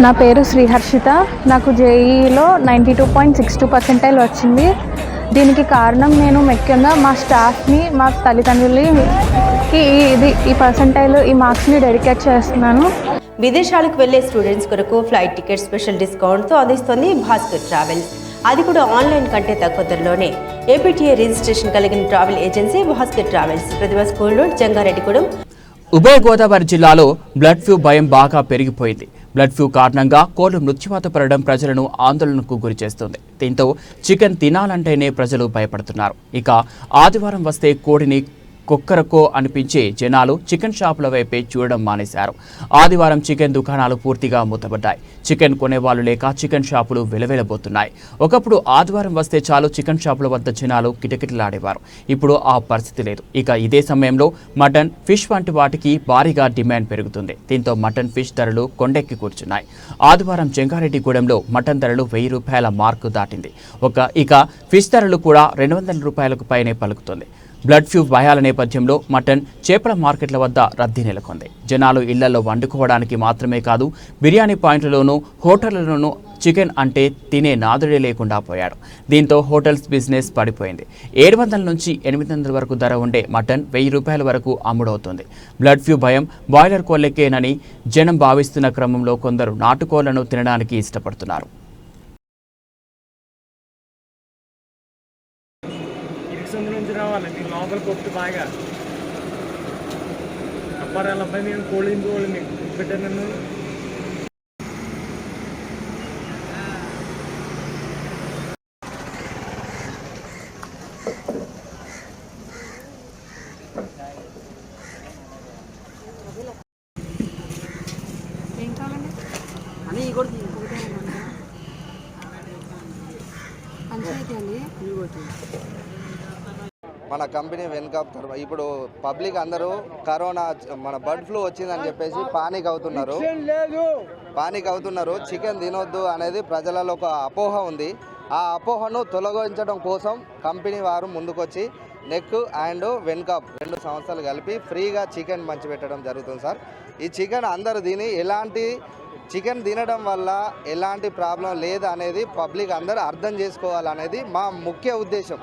నా పేరు శ్రీహర్షిత. నాకు జేఈలో ninety two point six two percentile వచ్చింది. దీనికి కారణం నేను ముఖ్యంగా మా స్టాఫ్ని మా తల్లిదండ్రులకి ఈ- ఇది ఈ పర్సెంటైల్ ఈ మార్క్స్ని డెడికేట్ చేస్తున్నాను. విదేశాలకు వెళ్ళే స్టూడెంట్స్ కొరకు ఫ్లైట్ టికెట్ స్పెషల్ డిస్కౌంట్తో అందిస్తోంది భాస్కర్ ట్రావెల్స్. అది కూడా ఆన్లైన్ కంటే తక్కువ ధరలోనే. ఏపీటీఏ రిజిస్ట్రేషన్ కలిగిన travel agency Bhaskar travels. Pratibha school road Jangareddygudem. ఉభయ గోదావరి జిల్లాలో బ్లడ్ ఫ్లూ భయం బాగా పెరిగిపోయింది. బ్లడ్ ఫ్లూ కారణంగా కోళ్ళు మృత్యువాత పడడం ప్రజలను ఆందోళనకు గురిచేస్తుంది దీంతో చికెన్ తినాలంటేనే ప్రజలు భయపడుతున్నారు. ఇక ఆదివారం వస్తే కోడిని కుక్కరకో అనిపించే జనాలు చికెన్ షాపుల వైపే చూడడం మానేశారు. ఆదివారం చికెన్ దుకాణాలు పూర్తిగా మూతపడ్డాయి. చికెన్ కొనేవాళ్ళు లేక చికెన్ షాపులు వెలవెలబోతున్నాయి. ఒకప్పుడు ఆదివారం వస్తే చాలు చికెన్ షాపుల వద్ద జనాలు కిటకిటలాడేవారు. ఇప్పుడు ఆ పరిస్థితి లేదు. ఇక ఇదే సమయంలో మటన్ ఫిష్ వంటి వాటికి భారీగా డిమాండ్ పెరుగుతుంది. దీంతో మటన్ ఫిష్ ధరలు కొండెక్కి కూర్చున్నాయి. ఆదివారం జంగారెడ్డిగూడెంలో మటన్ ధరలు వెయ్యి రూపాయల మార్కు దాటింది. ఒక ఇక ఫిష్ ధరలు కూడా రెండు వందల రూపాయలకు పైనే పలుకుతుంది. బ్లడ్ ఫ్లూ భయాల నేపథ్యంలో మటన్ చేపల మార్కెట్ల వద్ద రద్దీ నెలకొంది. జనాలు ఇళ్ళలో వండుకోవడానికి మాత్రమే కాదు బిర్యానీ పాయింట్లలోనూ హోటళ్ళలోనూ చికెన్ అంటే తినే నాదుడే లేకుండా పోయాడు. దీంతో హోటల్స్ బిజినెస్ పడిపోయింది. ఏడు వందల నుంచి ఎనిమిది వందల వరకు ధర ఉండే మటన్ వెయ్యి రూపాయల వరకు అమ్ముడవుతుంది. బ్లడ్ ఫ్లూ భయం బాయిలర్ కోళ్ళకేనని జనం భావిస్తున్న క్రమంలో కొందరు నాటుకోళ్ళను తినడానికి ఇష్టపడుతున్నారు. సందు నుంచి రావాలి. నీకు లోపల కొట్టు బాగా. అప్పారాల అబ్బాయి నేను కోళ్ళు ఇంకోళ్ళు మీకు పెట్టాను నన్ను. మన కంపెనీ వెనుక ఇప్పుడు పబ్లిక్ అందరూ కరోనా మన బర్డ్ ఫ్లూ వచ్చిందని చెప్పేసి పానిక్ అవుతున్నారు. పానిక్ అవుతున్నారు. చికెన్ తినొద్దు అనేది ప్రజలలో ఒక అపోహ ఉంది. ఆ అపోహను తొలగించడం కోసం కంపెనీ వారు ముందుకొచ్చి నెక్ అండ్ వెన్కాప్ రెండు సంవత్సరాలు కలిపి ఫ్రీగా చికెన్ పంచిపెట్టడం జరుగుతుంది సార్. ఈ చికెన్ అందరూ తిని ఎలాంటి చికెన్ తినడం వల్ల ఎలాంటి ప్రాబ్లం లేదు అనేది పబ్లిక్ అందరూ అర్థం చేసుకోవాలనేది మా ముఖ్య ఉద్దేశం.